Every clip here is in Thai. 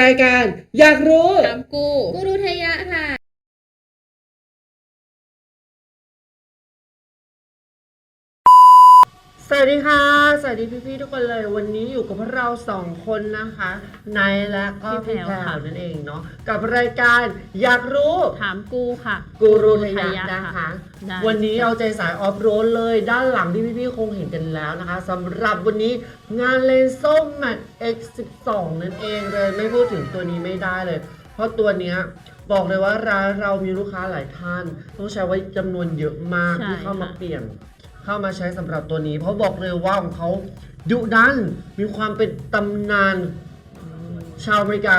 รายการ อยากรู้ถามกูกูรูทยะค่ะ สวัสดีค่ะ สวัสดีพี่ๆทุกคนเลย วันนี้อยู่กับพวกเราสองคนนะคะนายและก็พี่แพรวนั่นเองเนาะกับรายการอยากรู้ถามกูค่ะ กูรูทยะทยะนะคะค่ะได้ วันนี้เอาใจสายออฟโรดเลย ด้านหลังที่พี่ๆคงเห็นกันแล้วนะคะสำหรับวันนี้งานเลนโซ่แมท X12 นั่นเองเลยไม่พูดถึงตัวนี้ไม่ได้เลย เพราะตัวเนี้ยบอกเลยว่าร้านเรามีลูกค้าหลายท่าน ต้องใช้ไว้จำนวนเยอะมากใช่ที่เข้ามาค่ะ เปลี่ยน เข้ามาใช้สำหรับตัวนี้ เพราะบอกเลยว่าของเขาดุดันมีความเป็นตำนาน ชาวอเมริกา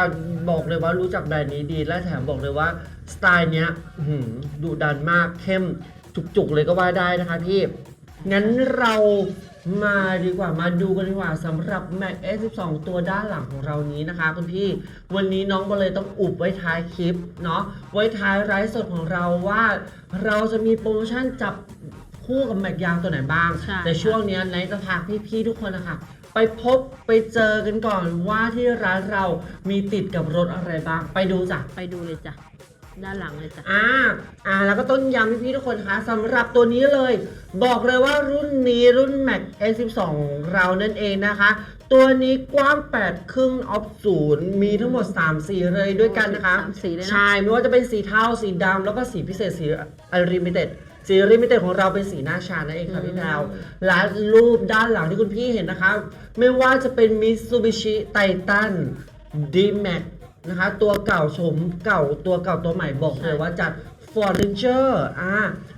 บอกเลยว่ารู้จักแบรนด์นี้ดี และแถมบอกเลยว่าสไตล์เนี้ยอื้อหือดุดันมากเข้มจุกๆเลยก็ว่าได้นะคะพี่ งั้นเรามาดีกว่ามาดูกันดีกว่าสำหรับ Mac S12 ตัวด้านหลังของเรานี้นะคะคุณพี่ วันนี้น้องก็เลยต้องอุบไว้ท้ายคลิปเนาะไว้ท้ายไลฟ์สดของเราว่า เราจะมีโปรโมชั่นจับ คู่กับแม็กยางตัวไหนบ้าง ใช่แต่ช่วงเนี้ยไนท์จะพาพี่ๆทุกคนนะคะ ไปพบไปเจอกันก่อนว่าที่ร้านเรามีติดกับรถอะไรบ้าง ไปดูจ้ะ ไปดูเลยจ้ะ ด้านหลังเลยจ้ะ อ่า อ่า แล้วก็ต้นย้ำพี่ๆทุกคนคะสำหรับตัวนี้เลย บอกเลยว่ารุ่นนี้รุ่น Mac A12 เรานั่นเองนะคะ ตัวนี้กว้าง 8 ครึ่งออฟศูนย์มีทั้งหมด 3 สีเลยด้วยกันนะคะ สามสีเลยนะ ใช่ ไม่ว่าจะเป็นสีเทาสีดำแล้วก็สีพิเศษสีอลิมิเต็ด สีลิมิเต็ดของเราเป็นสีหน้าชานั่นเองค่ะพี่แพรวและรูปด้านหลังที่คุณพี่เห็นนะคะ ไม่ว่าจะเป็น Mitsubishi Titan D-Max นะคะตัวเก่าชมเก่าตัวเก่าตัวใหม่บอกเลยว่าจัด Ford Ranger อ่า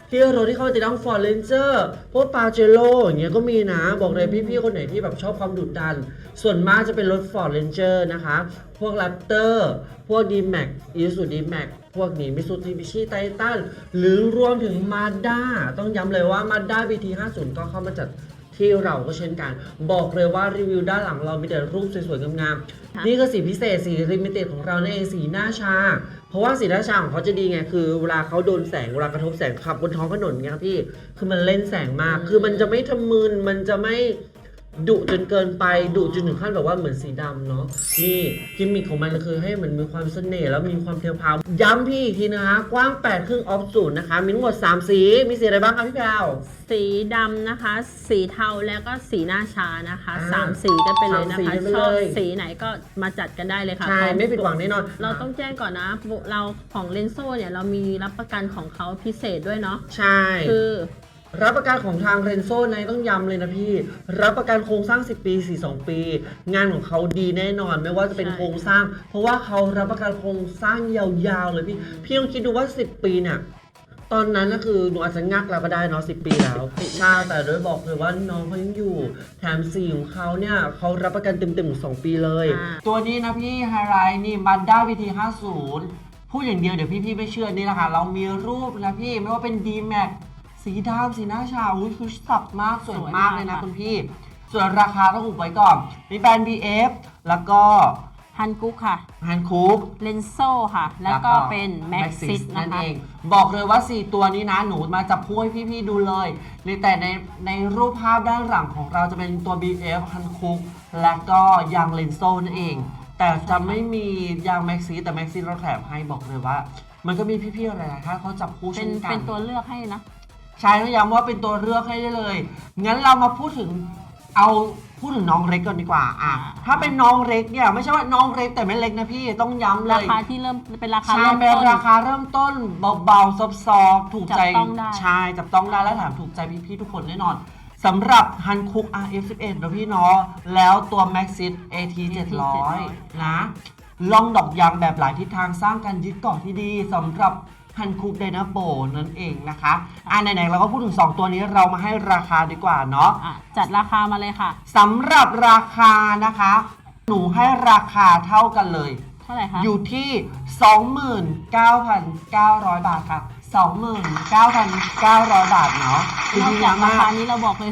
ที่รถที่เขาติดตั้ง Ford Ranger พวก Pajero อย่างเงี้ยก็มีนะ บอกเลยพี่ๆคนไหนที่แบบชอบความดุดัน ส่วนมากจะเป็นรถ Ford Ranger นะคะ พวก Raptor พวก D-Max Isuzu D-Max พวกนี้ Mitsubishi Titan หรือรวมถึง Mazda ต้องย้ำเลยว่า Mazda BT50 ก็เข้ามาจัดที่เราก็เช่นกัน บอกเลยว่ารีวิวด้านหลังเรามีแต่รูปสวยๆงามค่ะๆนี่ก็สีพิเศษสีลิมิเต็ดของเรานั่นเองสีหน้าชา เพราะว่าสีหน้าชาของเขาจะดีไงคือเวลาเขาโดนแสงเวลากระทบแสงขับบนท้องถนนเงี้ยครับพี่คือมันเล่นแสงมาก คือมันจะไม่ทะมึนมันจะไม่ ดุจนเกินไปดุจนถึงขั้นแบบว่าเหมือนสีดำเนาะนี่กิมมิคของมันคือให้มันมีความเสน่ห์แล้วมีความเพลียวพราวย้ำพี่อีกทีนะคะ กว้าง8ครึ่งออฟศูนย์นะคะ มีทั้งหมดสามสีมีสีอะไรบ้างคะพี่แพรว สีดำนะคะ สีเทาแล้วก็สีหน้าชานะคะอ่าสามสีกันไปเลยนะสามสีคะกันไปชอบเลยสีไหนก็มาจัดกันได้เลยค่ะใช่พร้อไม่ผิดหวังแน่นอน เราต้องแจ้งก่อนนะ เราของเลนโซเนี่ยเรามีรับประกันของเขาพิเศษด้วยเนาะ ใช่ คือ รับประกันของทางเรนโซในต้องย้ำเลยนะพี่ รับประกันโครงสร้าง 10 ปี 42 ปี งานของเขาดีแน่นอนไม่ว่าจะเป็นใช่ โครงสร้าง เพราะว่าเขารับประกันโครงสร้างยาวๆเลยพี่ พี่ลองคิดดูว่า 10 ปีเนี่ยตอนนั้นก็คือหนูอาจจะงักเราก็ได้เนาะ10 ปีแล้วใช่แต่โดยบอกเลยว่าน้องเขายังอยู่ แถมสีของเขาเนี่ยเขารับประกันเต็มๆถึง2ปีเลย อ่า ตัวนี้นะพี่ไฮไลท์นี่บันด้าวีที50 พูดอย่างเดียวเดี๋ยวพี่ๆไม่เชื่อนี่แหละค่ะ เรามีรูปนะพี่ไม่ว่าเป็น D Max สีดำสีหน้าชาอุ้ยคือสับมากสวยสวยมามากกเลยนะค่ะคุณพี่ ส่วนราคาต้องอุบไว้ก่อน มีแบรนด์ BF แล้วก็ฮันกุ๊กค่ะฮันคูกเลนโซค่ะ แล้วก็เป็นแม็กซิสนั่นะนคะเอง บอกเลยว่า 4 ตัวนี้นะหนูมาจับคู่ให้พี่ๆดูเลยในแต่ในในรูปภาพด้านหลังของเราจะเป็นตัว BF ฮันคูกและก็ยางเลนโซนั่นเอง แต่จะไม่มียางแม็กซิสแต่แม็กซิสเราแถมให้บอกเลยว่า มันก็มีพี่ๆอะไรนะถ้าเขาจับคู่เป็เช่นนกันเป็นตัวเลือกให้นะ ใช่ต้องย้ำว่าเป็นตัวเลือกให้ได้เลย งั้นเรามาพูดถึงเอาพูดถึงน้องเล็กก่อนดีกว่าอะอ่าถ้าเป็นน้องเล็กเนี่ยไม่ใช่ว่าน้องเล็กแต่ไม่เล็กนะพี่ต้องย้ำเลรายคาที่เริ่มเป็นราคาใช่เริ่มเป็นต้น ราคาเริ่มต้นเบาๆซอฟๆถูกใจจับต้องได้ใช่จับต้องได้และแถมถูกใจพี่ๆทุกคนแน่นอนสำหรับฮันคุก RF11 นะพี่เนาะแล้วตัว Maxis AT 700 นะลองดอกยางแบบหลายทิศทางสร้างการยึดเกาะที่ดีสำหรับ ฮันคุกไดนาโบนั่นเองนะคะอ่าไหนๆเราก็พูดถึง 2 ตัวนี้เรามาให้ราคาดีกว่าเนาะอะจัดราคามาเลยค่ะสำหรับราคานะคะ หนูให้ราคาเท่ากันเลย เท่าไหร่คะ อยู่ที่ 29,900 บาทค รับ29,900 บาทเนาะคือนอกดีจากรามาคากนี้เราบอกเลย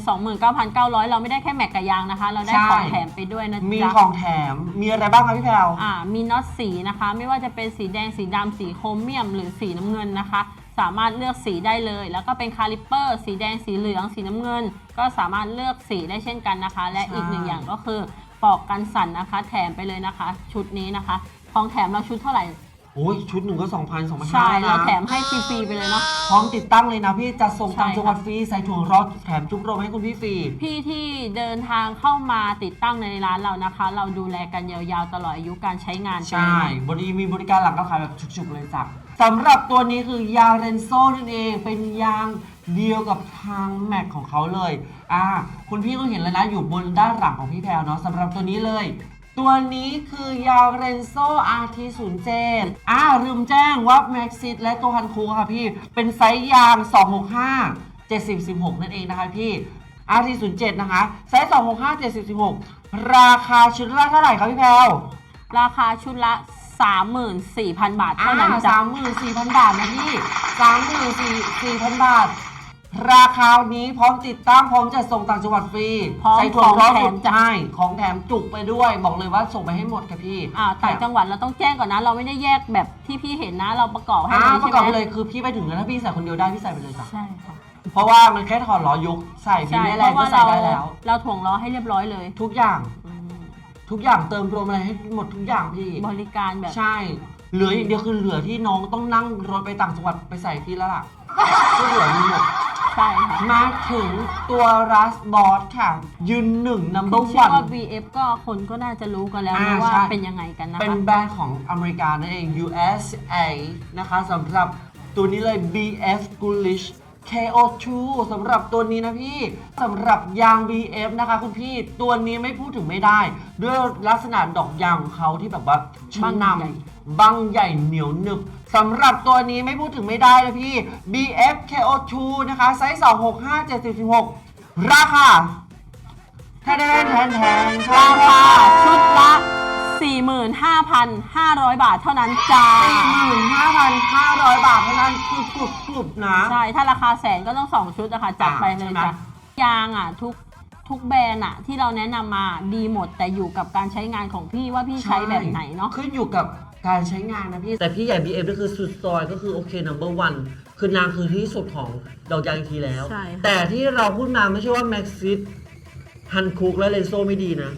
29,900 เราไม่ได้แค่แม็กกับยางนะคะ เราได้ใช่ของแถมไปด้วยนะมีจ๊ะของแถม มีอะไรบ้างคะพี่แพรวอ่ามีน็อตสีนะคะ ไม่ว่าจะเป็นสีแดงสีดำสีโครเมียม หรือสีน้ำเงินนะคะ สามารถเลือกสีได้เลย แล้วก็เป็นคาลิปเปอร์ สีแดงสีเหลืองสีน้ำเงิน ก็สามารถเลือกสีได้เช่นกันนะคะ และใช่อีกหนึ่งอย่างก็คือปลอกกันสั่นนะคะ แถมไปเลยนะคะ ชุดนี้นะคะ ของแถมเราชุดเท่าไหร่ โอ้ยชุดหนึ่งก็2 0 0 0 2 5ใช่0 0เรานะแถมให้ฟรีๆไปเลยเนาะ พร้อมติดตั้งเลยนะพี่จะส่งตามใช่จังหวัดฟรีใส่ถุงรอดแถมจุกรมให้คุณพี่ฟรี พี่ที่เดินทางเข้ามาติดตั้งในร้านเรานะคะ เราดูแลกันยาวๆตลอดอายุการใช้งานใช่บริมีบริการหลังการขายแบบฉุกๆเลยจ้ะสำหรับตัวนี้คือยางเรนโซ่นั่นเอง เป็นยางเดียวกับทางแม็กของเขาเลย อ่า คุณพี่ก็เห็นแล้วนะ อยู่บนด้านหลังของพี่แพลวเนาะสำหรับตัวนี้เลย ตัวนี้คือยางเรนโซ่ RT07 อ่าลืมแจ้งว่าแม็กซิสและตัวฮันคูค่ะพี่ เป็นไซส์ยาง 265 7016 นั่นเองนะคะพี่ RT07 นะคะ ไซส์ 265 7016 ราคาชุดละเท่าไหร่ครับพี่แพลวราคาชุดละ 34,000 บาทอ่าเท่านั้นสาจ้ะมหมื่นสี่พันบาทนะพี่สามหมื่นสี่สี่พันบาท ราคานี้พร้อมติดตั้งพร้อมจะส่งต่างจังหวัดฟรีพร้อมใส่ถั่วของร้อนแถมจ้ะ ใช่ของแถมจุกไปด้วย บอกเลยว่าส่งไปให้หมดค่ะพี่อ่าต่างจังหวัดเราต้องแจ้งก่อนนะ เราไม่ได้แยกแบบที่พี่เห็นนะ เราประกอบให้อ่าเลยประใช่กอบไหไปมเลยคือพี่ไปถึงแล้วถ้าพี่ใส่คนเดียวได้พี่ใส่ไปเลยจ้ะใช่ค่ะเพราะว่ามันแค่ถอดล้อยกใส่พี่ใช่ไม่เพแรงราะก็ว่าใส่เราได้แล้ว เราถ่วงล้อให้เรียบร้อยเลยทุกอย่างอืมทุกอย่างเติมรวมอะไรให้หมดทุกอย่างพี่บริการแบบ ใช่ เหลืออย่างเดียวคือเหลือที่น้องต้องนั่งรถไปต่างจังหวัดไปใส่พี่แล้วล่ะก็เหลือมีหมด ใช่ค่ะมาถึงตัวรัสบอสค่ะ ยืนหนึ่ง number คือชื่อว่า one VF ก็คนก็น่าจะรู้กันแล้วอ่านะว่าใช่ เป็นยังไงกันนะเป็นคะ แบรนด์ของอเมริกานั่นเอง USA นะคะสำหรับตัวนี้เลย BF Ghoulish KO2 สำหรับตัวนี้นะพี่สำหรับยาง BF นะคะคุณพี่ตัวนี้ไม่พูดถึงไม่ได้ ด้วยลักษณะดอกยางของเขาที่แบบว่าชั้นนำบังใหญ่เหนียวหนึบสำหรับตัวนี้ไม่พูดถึงไม่ได้เลยพี่ BF KO2 นะคะไซส์265 716ราคาแทนแทนแทนแทนราคาชุดละ 45,500 บาทเท่านั้นจ้าสี่หมื่นห้าพันห้าร้อยบาทเท่านั้นคือกรุบกรุบนะ ใช่ ถ้าราคาแสนก็ต้อง2ชุดอะค่ะจัดไปเลยใช่ไหมจ้ะยางอะทุกทุกแบรนด์อะที่เราแนะนำมาดีหมด แต่อยู่กับการใช้งานของพี่ว่าพี่ใช้แบบไหนเนาะขึ้นอยู่กับการใช้งานนะพี่ แต่พี่ใหญ่ BF ก็คือสุดซอยก็คือโอเค number one คือนางคือที่สุดของดอกยางอีกทีแล้วใช่ค่ะแต่ที่เราพูดมาไม่ใช่ว่าแม็กซิสฮันคุกและเลโซไม่ดีนะ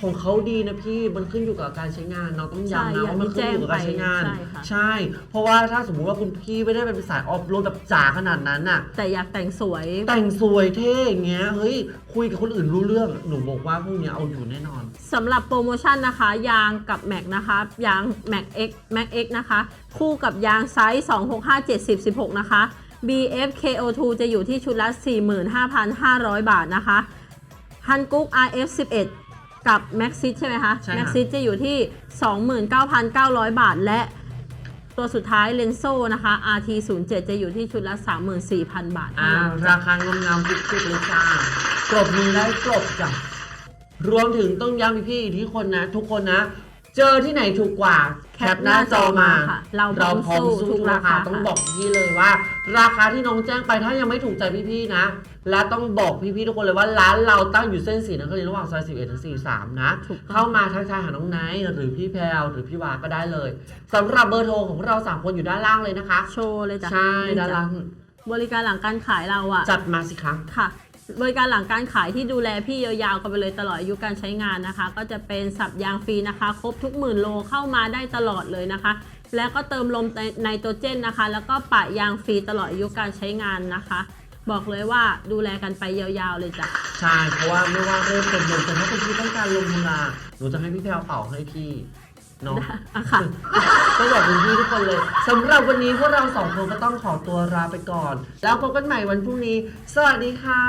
ของเขาดีนะพี่มันขึ้นอยู่กับการใช้งานเราต้องย้ำนะว่ามันขึ้นอยู่กับการใช้งานใช่ค่ะใช่ เพราะว่าถ้าสมมุติว่าคุณพี่ไม่ได้เป็นสายออฟโรดแบบจ๋าขนาดนั้นน่ะ แต่อยากแต่งสวย แต่งสวยเท่อย่างเงี้ยเฮ้ยคุยกับคนอื่นรู้เรื่องหนูบอกว่าพวกเนี้ยเอาอยู่แน่นอนสำหรับโปรโมชั่นนะคะ ยางกับแม็กนะคะยาง Mac X Mac X นะคะ คู่กับยางไซส์265 70 16 นะคะ BF KO2 จะอยู่ที่ชุดละ 45,500 บาทนะคะฮันกุ๊ก RF 11 กับ Maxit ใช่ไหมคะ ใช่ค่ะ Maxit จะอยู่ที่ 29,900 บาท และตัวสุดท้ายเลนโซนะคะ RT 0 7จะอยู่ที่ชุดละ 34,000 บาทเท่าอ่านั้นราคางามๆกุ๊กๆเลยจ้ากรบมือได้กรบจ้ะรวมถึงต้องย้ำพี่ๆที่คนนะ ทุกคนนะ เจอที่ไหนถูกกว่า แคปหน้าจอมาค่ะเราพร้อมพร้อมสู้สู้ทุทุกกราราคาคาต้องค่ะบอกพี่เลยว่า ราคาที่น้องแจ้งไปถ้ายังไม่ถูกใจพี่ๆนะ และต้องบอกพี่ๆทุกคนเลยว่าร้านเราตั้งอยู่เส้นสีนครินทร์ระหว่างซอย 11 ถึง 43 นะ ถูกต้อง เข้ามาทักทายหาน้องไนท์หรือพี่แพลวหรือพี่วาก็ได้เลยสำหรับเบอร์โทรของเราสามคนอยู่ด้านล่างเลยนะคะ โชว์เลยจ้ะใช่ด้านล่างบริการหลังการขายเราอะจัดมาสิคะค่ะ บริการหลังการขายที่ดูแลพี่ยาวๆกันไปเลยตลอดอายุการใช้งานนะคะ ก็จะเป็นสับยางฟรีนะคะ ครบทุกหมื่นโลเข้ามาได้ตลอดเลยนะคะ แล้วก็เติมลมไนโตรเจนนะคะ แล้วก็ปะยางฟรีตลอดอายุการใช้งานนะคะ บอกเลยว่าดูแลกันไปยาวๆเลยจ้ะใช่เพราะว่าไม่ว่าเริ่มเป็นลมแต่ถ้าคุณพี่ต้องการลงทุนลาหนูจะให้พี่แพลวเป่าให้พี่ เนาะอะค่ะก็บอกคุณพี่ทุกคนเลยสำหรับวันนี้พวกเราสองคนก็ต้องขอตัวลาไปก่อน แล้วพบกันใหม่วันพรุ่งนี้ สวัสดีค่ะ